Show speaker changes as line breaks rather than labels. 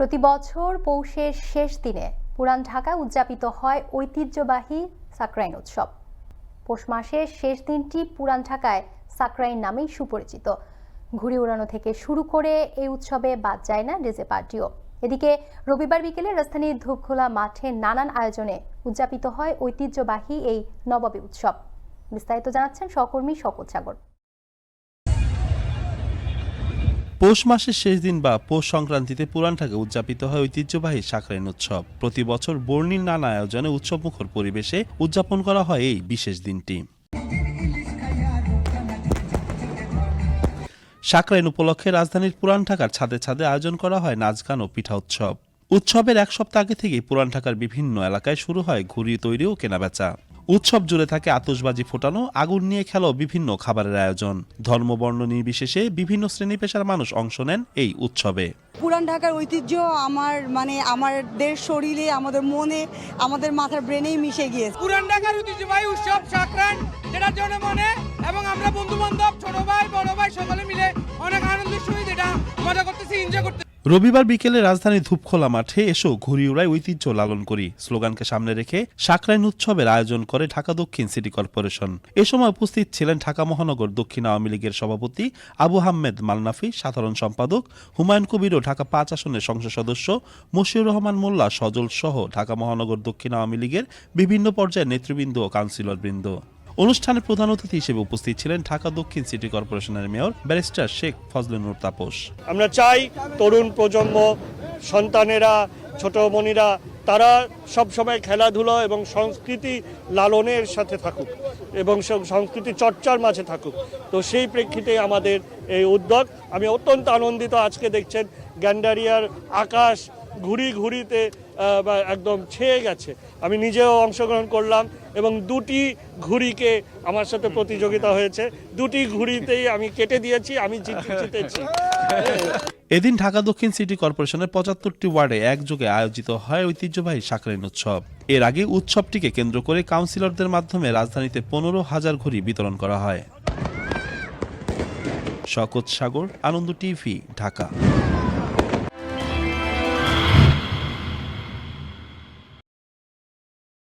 প্রতি বছর পৌষের শেষ দিনে পুরান ঢাকায় উদযাপিত হয় ঐতিহ্যবাহী সাকরাইন উৎসব। পৌষ মাসের শেষ দিনটি পুরান ঢাকায় সাকরাইন নামেই সুপরিচিত। ঘুড়ি উড়ানো থেকে শুরু করে এই উৎসবে বাদ যায় না ডিজে পার্টিও। এদিকে রবিবার বিকেলে রাজধানীর ধূপখোলা মাঠে নানান আয়োজনে উদযাপিত হয় ঐতিহ্যবাহী এই নবাবী উৎসব। বিস্তারিত জানাচ্ছেন সহকর্মী শকত সাগর।
পৌষ মাসের শেষ দিন বা পৌষ সংক্রান্তিতে পুরান ঢাকা উদযাপিত হয় ঐতিহ্যবাহী সাকরাইন উৎসব। প্রতি বছর বর্ণিল নানা আয়োজনে উৎসবমুখর পরিবেশে উদযাপন করা হয় এই বিশেষ দিনটি। সাকরাইন উপলক্ষে রাজধানীর পুরান ঢাকার ছাদে ছাদে আয়োজন করা হয় নাচ গান ও পিঠা উৎসব। উৎসবের এক সপ্তাহ আগে থেকেই পুরান ঢাকার বিভিন্ন এলাকায় শুরু হয় ঘুড়ি তৈরি ও কেনাবেচা। উৎসব জুড়ে থাকে আতশবাজি ফোটানো আগুন নিয়ে খেলো বিভিন্ন খাবারের আয়োজন। ধর্মবর্ণ নির্বিশেষে বিভিন্ন শ্রেণি পেশার মানুষ অংশ নেন এই উৎসবে।
পুরান ঢাকার ঐতিহ্য আমার মানে আমাদের শরীরে আমাদের মনে আমাদের মাথার ব্রেনেই মিশে গিয়েছে।
পুরান ঢাকার ঐতিহ্যবাহী উৎসব সাকরান যেটার জন্য মনে এবং আমরা বন্ধু বান্ধব ছোট ভাই বড় ভাই সকলে মিলে অনেক আনন্দের সহিত এটা মজা করতেছি এনজয় করতে
রবিবার বিকেলে রাজধানীর ধূপখোলা মাঠে এসো ঘুড়ি উড়াই ঐতিহ্য লালন করি। স্লোগানকে সামনে রেখে সাকরাইন উৎসবের আয়োজন করে ঢাকা দক্ষিণ সিটি কর্পোরেশন। এ সময় উপস্থিত ছিলেন ঢাকা মহানগর দক্ষিণ আওয়ামী লীগের সভাপতি আবু আহমেদ মালনাফি, সাধারণ সম্পাদক হুমায়ুন কবির ও ঢাকা পাঁচ আসনের সংসদ সদস্য মশিউর রহমান মোল্লা সজল সহ ঢাকা মহানগর দক্ষিণ আওয়ামী লীগের বিভিন্ন পর্যায়ের নেতৃবৃন্দ ও কাউন্সিলরবৃন্দ। অনুষ্ঠানে প্রধান অতিথি হিসেবে উপস্থিত ছিলেন ঢাকা দক্ষিণ সিটি কর্পোরেশনের মেয়র ব্যারিস্টার শেখ ফজলুনুর তাপস।
আমরা চাই তরুণ প্রজন্ম, সন্তানেরা, ছোট মনিরা, তারা সব সময় খেলাধুলো এবং সংস্কৃতি লালনের সাথে থাকুক এবং সংস্কৃতি চর্চার মাঝে থাকুক। তো সেই প্রেক্ষিতে আমাদের এই উদ্যোগ। আমি অত্যন্ত আনন্দিত আজকে দেখছেন গ্যান্ডারিয়ার আকাশ আহ, বা একদম ছেয়ে গেছে। আমি নিজেও অংশগ্রহণ করলাম এবং দুটি ঘুড়িকে আমার সাথে প্রতিযোগিতা হয়েছে। দুটি ঘুড়িতেই আমি কেটে দিয়েছি আমি জিতেছি।
এদিন ঢাকা দক্ষিণ সিটি কর্পোরেশনের পঁচাত্তরটি ওয়ার্ডে একযোগে আয়োজিত হয় ঐতিহ্যবাহী সাকরাইন উৎসব। এর আগে উৎসবটিকে কেন্দ্র করে কাউন্সিলরদের মাধ্যমে রাজধানীতে পনেরো হাজার ঘড়ি বিতরণ করা হয়। শকত সাগর আনন্দ টিভি ঢাকা।